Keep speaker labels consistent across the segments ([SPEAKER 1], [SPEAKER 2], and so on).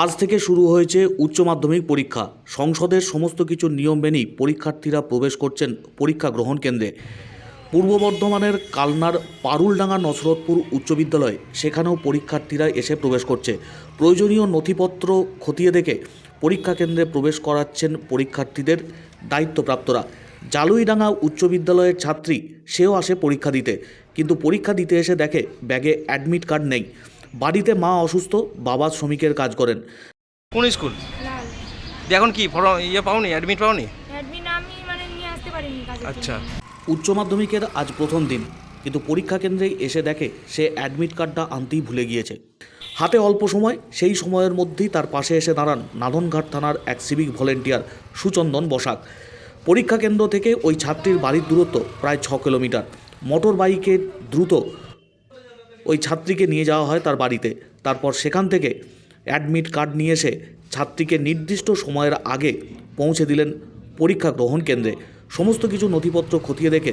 [SPEAKER 1] আজ থেকে শুরু হয়েছে উচ্চ মাধ্যমিক পরীক্ষা। সংসদের সমস্ত কিছু নিয়ম মেনেই পরীক্ষার্থীরা প্রবেশ করছেন পরীক্ষা গ্রহণ কেন্দ্রে। পূর্ব বর্ধমানের কালনার পারুলডাঙ্গা নসরতপুর উচ্চ বিদ্যালয়, সেখানেও পরীক্ষার্থীরা এসে প্রবেশ করছে। প্রয়োজনীয় নথিপত্র খতিয়ে দেখে পরীক্ষা কেন্দ্রে প্রবেশ করাচ্ছেন পরীক্ষার্থীদের দায়িত্বপ্রাপ্তরা। জালুইডাঙ্গা উচ্চ বিদ্যালয়ের ছাত্রী, সেও আসে পরীক্ষা দিতে। কিন্তু পরীক্ষা দিতে এসে দেখে ব্যাগে অ্যাডমিট কার্ড নেই। বাড়িতে মা অসুস্থ বাবা শ্রমিকের কাজ করেন।
[SPEAKER 2] কোন স্কুল? এখন কি ইয়ে পাওনি অ্যাডমিট পাওনি?
[SPEAKER 3] আমি মানে নিয়ে আসতে পারিনি
[SPEAKER 2] আচ্ছা।
[SPEAKER 1] উচ্চ মাধ্যমিকের আজ প্রথম দিন কিন্তু পরীক্ষা কেন্দ্রেই এসে দেখে সে অ্যাডমিট কার্ডটা আনতেই ভুলে গিয়েছে। হাতে অল্প সময় সেই সময়ের মধ্যেই তার পাশে এসে দাঁড়ান নাদনঘাট থানার এক সিভিক ভলেন্টিয়ার সুচন্দন বসাক। পরীক্ষা কেন্দ্র থেকে ওই ছাত্রীর বাড়ির দূরত্ব প্রায় ছ কিলোমিটার। মোটর বাইকে দ্রুত ওই ছাত্রীকে নিয়ে যাওয়া হয় তার বাড়িতে। তারপর সেখান থেকে অ্যাডমিট কার্ড নিয়ে এসে ছাত্রীকে নির্দিষ্ট সময়ের আগে পৌঁছে দিলেন পরীক্ষা গ্রহণ কেন্দ্রে। সমস্ত কিছু নথিপত্র খতিয়ে দেখে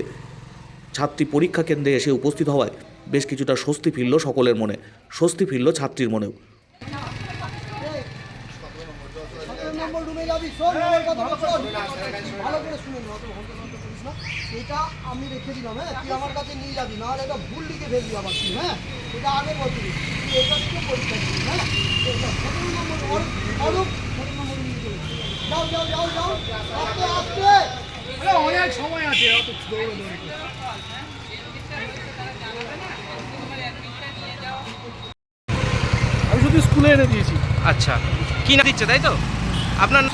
[SPEAKER 1] ছাত্রী পরীক্ষা কেন্দ্রে এসে উপস্থিত হওয়ায় বেশ কিছুটা স্বস্তি ফিরল সকলের মনে। স্বস্তি ফিরল ছাত্রীর মনেও
[SPEAKER 4] সতেরো নম্বর রুমে যাবি শোন কথা শোন ভালো করে শুনে নে, অত করিস না। এটা আমি রেখে দিলাম হ্যাঁ? তুই আমার কাছে নিয়ে যাবি নাহলে এটা ভুল লিখে ফেলবি আবার তুই হ্যাঁ? এটা আগে বছরই তুই এটা থেকে পরীক্ষা দিবি হ্যাঁ? এটা সতেরো নম্বর অরূপ অরূপ সতেরো নম্বর রুমে চলে যাও যাও যাও যাও। আস্তে আস্তে।
[SPEAKER 5] অনেক সময় আছে অত। আমি শুধু স্কুলে এনে দিয়েছি।
[SPEAKER 2] আচ্ছা। কি না দিচ্ছে তাই তো? আপনার